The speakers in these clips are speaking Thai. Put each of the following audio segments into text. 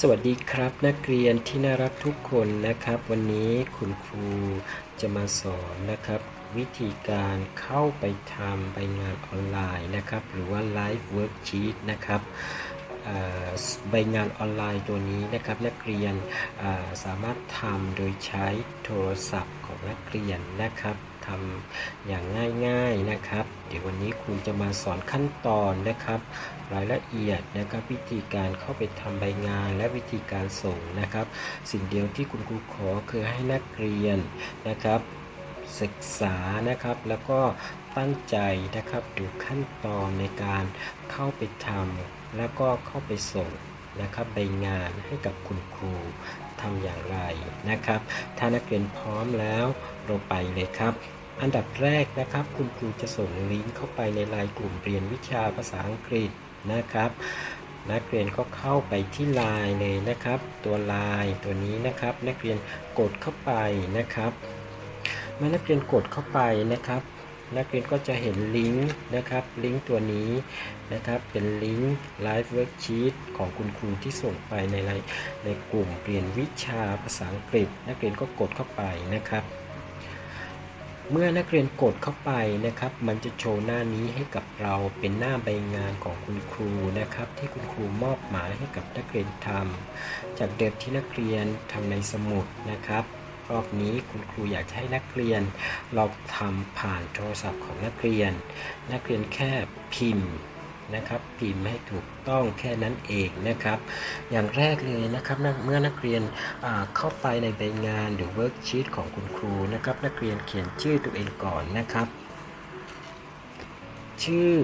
สวัสดีครับนักเรียนที่น่ารักทุกคนนะครับ วันนี้คุณครูจะมาสอนนะครับ วิธีการเข้าไปทำใบงานออนไลน์นะครับ หรือว่า Live Worksheet นะครับ ใบงานออนไลน์ตัวนี้นะครับนักเรียนสามารถทำโดยใช้โทรศัพท์ของนักเรียนนะครับทำอย่างง่ายๆนะครับ เดี๋ยววันนี้ครูจะมาสอนขั้นตอนนะครับ รายละเอียดนะครับวิธีการเข้าไปทำใบงานและวิธีการส่งนะครับ สิ่งเดียวที่คุณครูขอคือให้นักเรียนนะครับ ศึกษานะครับแล้วก็ตั้งใจนะครับดูขั้นตอนในการเข้าไปทำ แล้วก็เข้าไปส่งนะครับใบงานให้กับคุณครูทำอย่างไรนะครับ ถ้านักเรียนพร้อมแล้วเราไปเลยครับ อันดับแรกนะครับ คุณครูจะส่งลิงก์เข้าไปในไลน์กลุ่มเรียนวิชาภาษาอังกฤษนะครับ นักเรียนก็เข้าไปที่ไลน์เลยนะครับ ตัวไลน์ตัวนี้นะครับ นักเรียนกดเข้าไปนะครับเมื่อนักเรียนกดเข้าไปนะครับ นักเรียนก็จะเห็นลิงก์นะครับ ลิงก์ตัวนี้นะครับ เป็นลิงก์ Live Worksheet ของคุณครูที่ส่งไปในไลน์ในกลุ่มเรียนวิชาภาษาอังกฤษ นักเรียนก็กดเข้าไปนะครับ เมื่อนักเรียนกดเข้าไปนะครับ มันจะโชว์หน้านี้ให้กับเราเป็นหน้าใบงานของคุณครูนะครับ ที่คุณครูมอบหมายให้กับนักเรียนทำจากเดิมที่นักเรียนทำในสมุดนะครับ รอบนี้คุณครูอยากให้นักเรียนลองทำผ่านโทรศัพท์ของนักเรียน นักเรียนแค่พิมพ์นะครับ พิมพ์ให้ถูกต้องแค่นั้นเองนะครับ อย่างแรกเลยนะครับเมื่อนักเรียนเข้าไปในใบงานหรือเวิร์กชีตของคุณครูนะครับ นักเรียนเขียนชื่อตัวเองก่อนนะครับ ชื่อ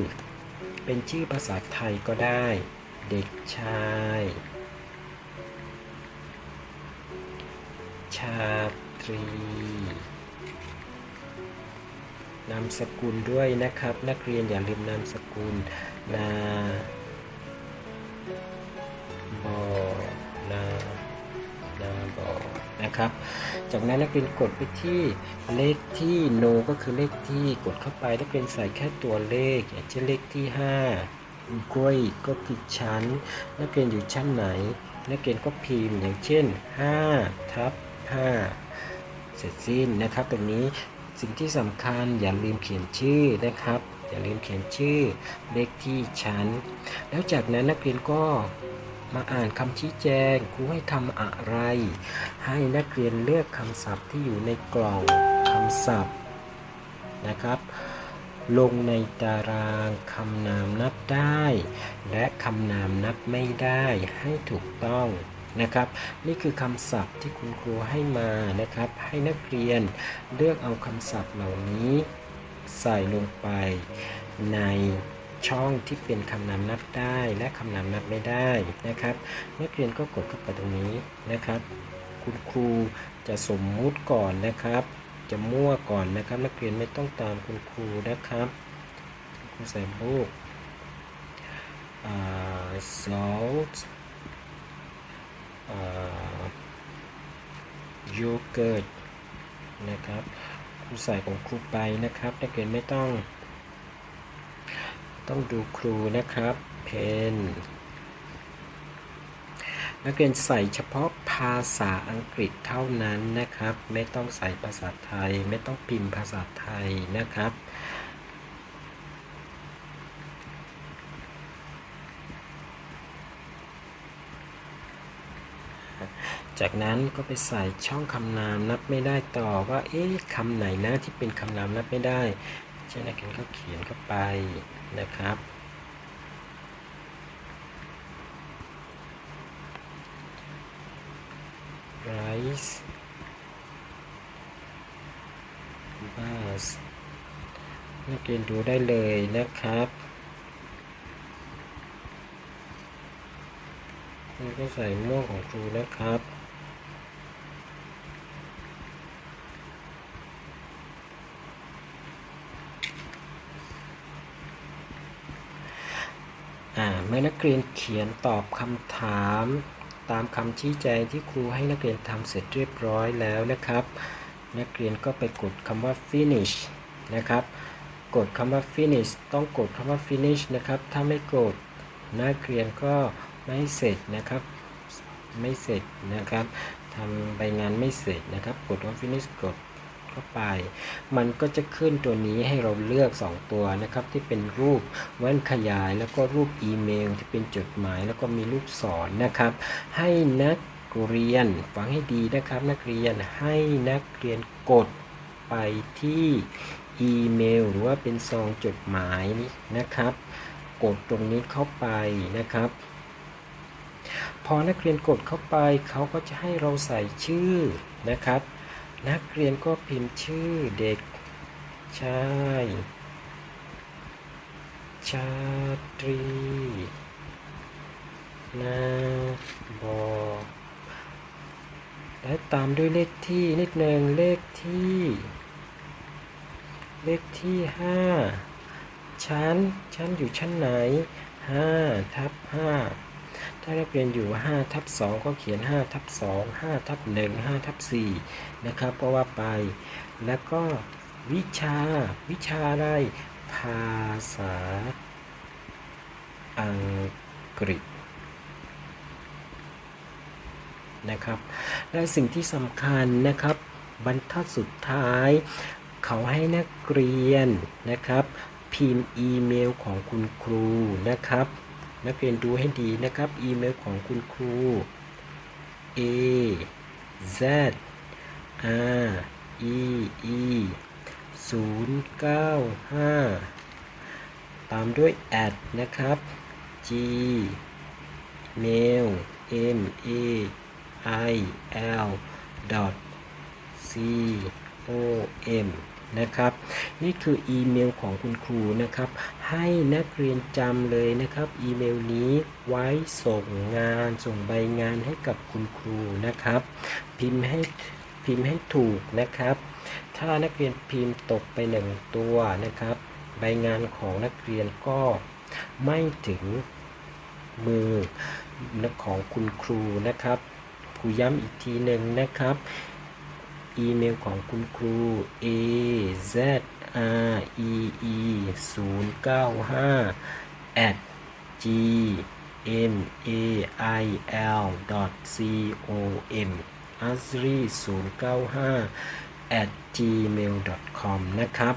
เป็นชื่อภาษาไทยก็ได้ เด็กชาย ชาตรี นามสกุลด้วยนะครับ นักเรียนอย่าลืมนามสกุล นาบอนานาบอนะครับ จากนั้นนักเรียนกดไปที่เลขที่ no ก็คือเลขที่กดเข้าไปนักเรียนใส่แค่ตัวเลขอย่างเช่นเลขที่ 5 กล้วยก็คือชั้น นักเรียนอยู่ชั้นไหน นักเรียนก็พิมพ์อย่างเช่น5ทับ 5 เสร็จสิ้นนะครับตรงนี้สิ่งที่สำคัญอย่าลืมเขียนชื่อนะครับ อย่าลืมเขียนชื่อเลขที่ชั้น แล้วจากนั้นนักเรียนก็มาอ่านคำชี้แจงครูให้ทำอะไร ให้นักเรียนเลือกคำศัพท์ที่อยู่ในกล่องคำศัพท์นะครับ ลงในตารางคำนามนับได้ และคำนามนับไม่ได้ให้ถูกต้อง นะครับ นี่คือคำศัพท์ที่คุณครูให้มานะครับ ให้นักเรียนเลือกเอาคำศัพท์เหล่านี้ ใส่ลงไปในช่องที่เป็นคำนามนับได้และคำนามนับไม่ได้นะครับ นักเรียนก็กดเข้าไปตรงนี้นะครับ คุณครูจะสมมุติก่อนนะครับ จะมั่วก่อนนะครับ นักเรียนไม่ต้องตามคุณครูนะครับครูใส่ลูกอ่า salt อ่า yogurt นะครับครูใส่ของครูไปนะครับนักเรียนไม่ต้อง ต้องดูครูนะครับเพนนักเรียนใส่เฉพาะภาษาอังกฤษเท่านั้นนะครับ ไม่ต้องใส่ภาษาไทย ไม่ต้องพิมพ์ภาษาไทยนะครับ จากนั้นก็ไปใส่ช่องคำนามนับไม่ได้ต่อว่า เอ๊ะคำไหนนะที่เป็นคำนามนับไม่ได้เช่นนักเรียนก็เขียนเข้าไปนะครับ rice bus นักเรียนดูได้เลยนะครับ ก็ใส่ม่วงของครูนะครับอ่าเมื่อนักเรียนเขียนตอบคำถามตามคำชี้แจงที่ครูให้นักเรียนทำเสร็จเรียบร้อยแล้วนะครับ นักเรียนก็ไปกดคำว่า finish นะครับ กดคำว่า finish ต้องกดคำว่า finish นะครับ ถ้าไม่กดนักเรียนก็ ไม่เสร็จนะครับ ไม่เสร็จนะครับทำใบงานไม่เสร็จนะครับ กดว่า finish กดเข้าไป มันก็จะขึ้นตัวนี้ให้เราเลือก 2 ตัวนะครับ ที่เป็นรูปแว่นขยายแล้วก็รูปอีเมลที่เป็นจดหมาย แล้วก็มีลูกศรนะครับ ให้นักเรียนฟังให้ดีนะครับ นักเรียนให้นักเรียนกดไปที่อีเมลหรือว่าเป็นซองจดหมายนี้นะครับ กดตรงนี้เข้าไปนะครับ พอนักเรียนกดเข้าไปเขาก็จะให้เราใส่ชื่อนะครับ นักเรียนก็พิมพ์ชื่อเด็กชายชาตรีนาบอและตามด้วยเลขที่นิดหนึ่งเลขที่ เลขที่ห้าชั้น ชั้นอยู่ชั้นไหนห้าทับห้า ถ้านักเรียนอยู่5ทับ2ก็เขียน5ทับ2 5ทับ1 5ทับ4นะครับก็ว่าไปแล้วก็วิชาวิชาอะไร ภาษา อังกฤษนะครับ และสิ่งที่สำคัญนะครับ บรรทัดสุดท้าย เขาให้นักเรียนนะครับ พิมพ์อีเมลของคุณครูนะครับ นักเรียนดูให้ดีนะครับ อีเมลของคุณครู a z r e e 0 9 5 ตามด้วย at นะครับ g mail m a i l dot c o m นะครับ นี่คืออีเมลของคุณครูนะครับ ให้นักเรียนจำเลยนะครับ อีเมลนี้ไว้ส่งงานส่งใบงานให้กับคุณครูนะครับ พิมพ์ให้พิมพ์ให้ถูกนะครับ ถ้านักเรียนพิมพ์ตกไปหนึ่งตัวนะครับ ใบงานของนักเรียนก็ไม่ถึงมือของคุณครูนะครับครูย้ำอีกทีหนึ่งนะครับ อีเมลของคุณครู a z r e e 0 9 5 at g m a i l c o m asri 0 9 5 at gmail com นะครับ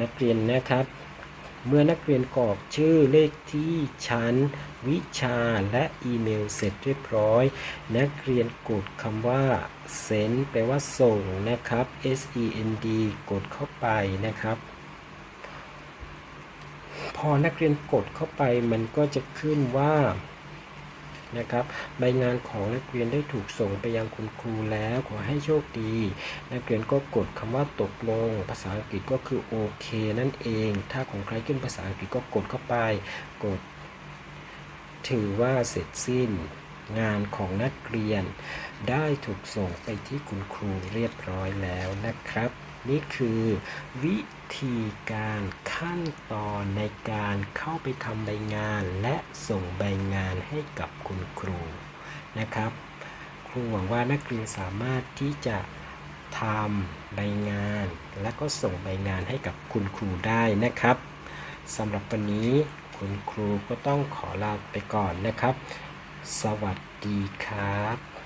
นักเรียนนะครับ เมื่อนักเรียนกรอกชื่อเลขที่ชั้น วิชาและอีเมลเสร็จเรียบร้อย นักเรียนกดคำว่า send แปลว่าส่งนะครับ s e n d กดเข้าไปนะครับ พอนักเรียนกดเข้าไปมันก็จะขึ้นว่า นะครับ ใบงานของนักเรียนได้ถูกส่งไปยังคุณครูแล้วขอให้โชคดี นักเรียนก็กดคำว่าตกลง ภาษาอังกฤษก็คือโอเคนั่นเอง ถ้าของใครขึ้นภาษาอังกฤษก็กดเข้าไป กด ถือว่าเสร็จสิ้นงานของนักเรียน ได้ถูกส่งไปที่คุณครูเรียบร้อยแล้วนะครับ นี่คือวิธีการขั้นตอนในการเข้าไปทำใบงานและส่งใบงานให้กับคุณครูนะครับ ครูหวังว่านักเรียนสามารถที่จะทำใบงาน และก็ส่งใบงานให้กับคุณครูได้นะครับสำหรับวันนี้คุณครูก็ต้องขอลาไปก่อนนะครับ สวัสดีครับ